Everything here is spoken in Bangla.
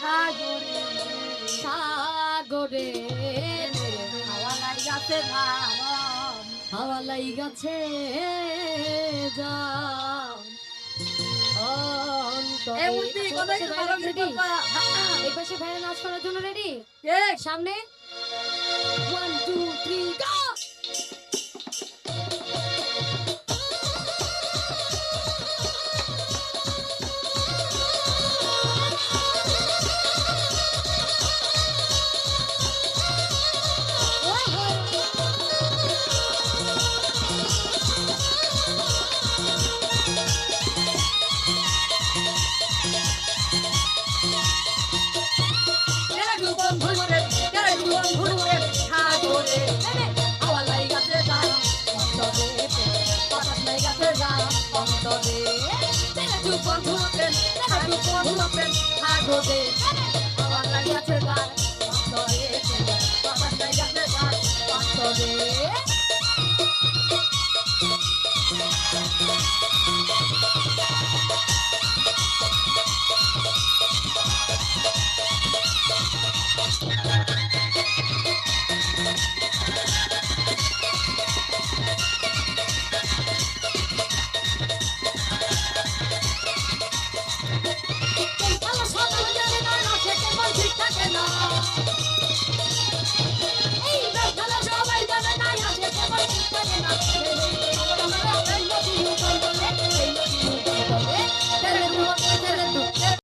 সাগরে সাগরে হাওয়া লাগাছে ধারণ হাওয়া লাই গেছে অন্তরে। এই পাশে ভাইরা নাচ করার জন্য রেডি সামনে? ওয়ান টু থ্রি গো বাতাস লাগাছে অন্তরে কেরে দু বন্ধু রে কেরে দু।